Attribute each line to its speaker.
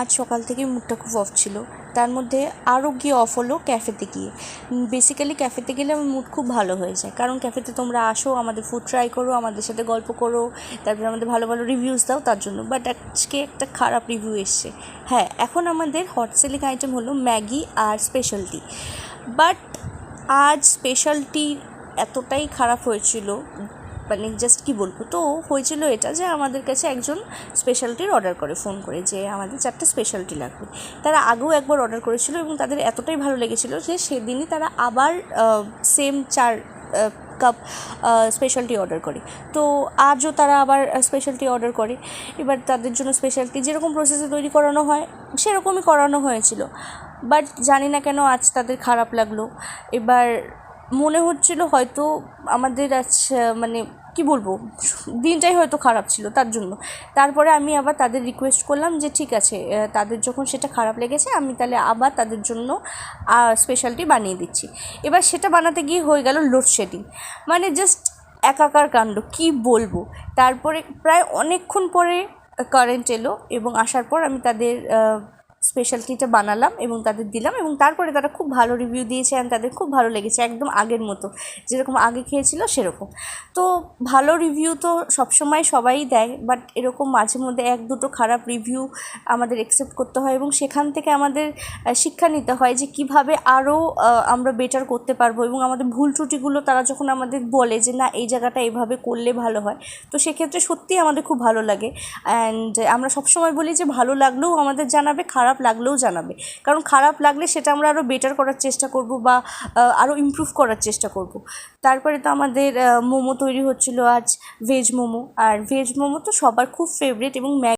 Speaker 1: আজ সকাল থেকে মুডটা খুব অফ ছিল। তার মধ্যে আরও গিয়ে অফ হলো ক্যাফেতে গিয়ে। বেসিক্যালি ক্যাফেতে গেলে আমার মুড খুব ভালো হয়ে যায়। কারণ ক্যাফেতে তোমরা আসো, আমাদের ফুড ট্রাই করো, আমাদের সাথে গল্প করো, তারপরে আমাদের ভালো ভালো রিভিউস দাও, তার জন্য। বাট আজকে একটা খারাপ রিভিউ এসছে। হ্যাঁ এখন আমাদের হট সেলিং আইটেম হলো ম্যাগি আর স্পেশালটি বাট আজ স্পেশালটি এতটাই খারাপ হয়েছিল মানে জাস্ট কী বলব? তো হয়েছিল এটা যে আমাদের কাছে একজন স্পেশালটির অর্ডার করে ফোন করে যে আমাদের চারটে স্পেশালটি লাগবে। তারা আগেও একবার অর্ডার করেছিল এবং তাদের এতটাই ভালো লেগেছিলো যে সেদিনই তারা আবার সেম চার কাপ স্পেশালটি অর্ডার করে। তো আজও তারা আবার স্পেশালটি অর্ডার করে। এবার তাদের জন্য স্পেশালটি যেরকম প্রসেসে তৈরি করানো হয়, সেরকমই করানো হয়েছিল। বাট জানি না কেন আজ তাদের খারাপ লাগল। এবার মনে হচ্ছিল হয়তো আমাদের আজ মানে কী বলব, দিনটাই হয়তো খারাপ ছিল তার জন্য। তারপরে আমি আবার তাদের রিকোয়েস্ট করলাম যে ঠিক আছে তাদের যখন সেটা খারাপ লেগেছে, আমি তাহলে আবার তাদের জন্য স্পেশালটি বানিয়ে দিচ্ছি। এবার সেটা বানাতে গিয়ে হয়ে গেল লোডশেডিং মানে জাস্ট একাকার কাণ্ড, কী বলব? তারপরে প্রায় অনেকক্ষণ পরে কারেন্ট এলো এবং আসার পর আমি তাদের স্পেশালটিটা বানালাম এবং তাদের দিলাম এবং তারপরে তারা খুব ভালো রিভিউ দিয়েছে অ্যান্ড তাদের খুব ভালো লেগেছে, একদম আগের মতো। যেরকম আগে খেয়েছিল সেরকম। তো ভালো রিভিউ তো সবসময় সবাই দেয় বাট এরকম মাঝে মধ্যে এক দুটো খারাপ রিভিউ আমাদের অ্যাকসেপ্ট করতে হয় এবং সেখান থেকে আমাদের শিক্ষা নিতে হয় যে কীভাবে আরও আমরা বেটার করতে পারব এবং আমাদের ভুল ত্রুটিগুলো তারা যখন আমাদের বলে যে না, এই জায়গাটা এভাবে করলে ভালো হয়, তো সেক্ষেত্রে সত্যিই আমাদের খুব ভালো লাগে। অ্যান্ড আমরা সবসময় বলি যে ভালো লাগলেও আমাদের জানাবে, খারাপ লাগলেও জানাবে। কারণ খারাপ লাগলে সেটা আমরা আরও বেটার করার চেষ্টা করব বা আরও ইম্প্রুভ করার চেষ্টা করব। তারপরে তো আমাদের মোমো তৈরি হচ্ছিল আজ ভেজ মোমো। আর ভেজ মোমো তো সবার খুব ফেভারিট এবং ম্যাগি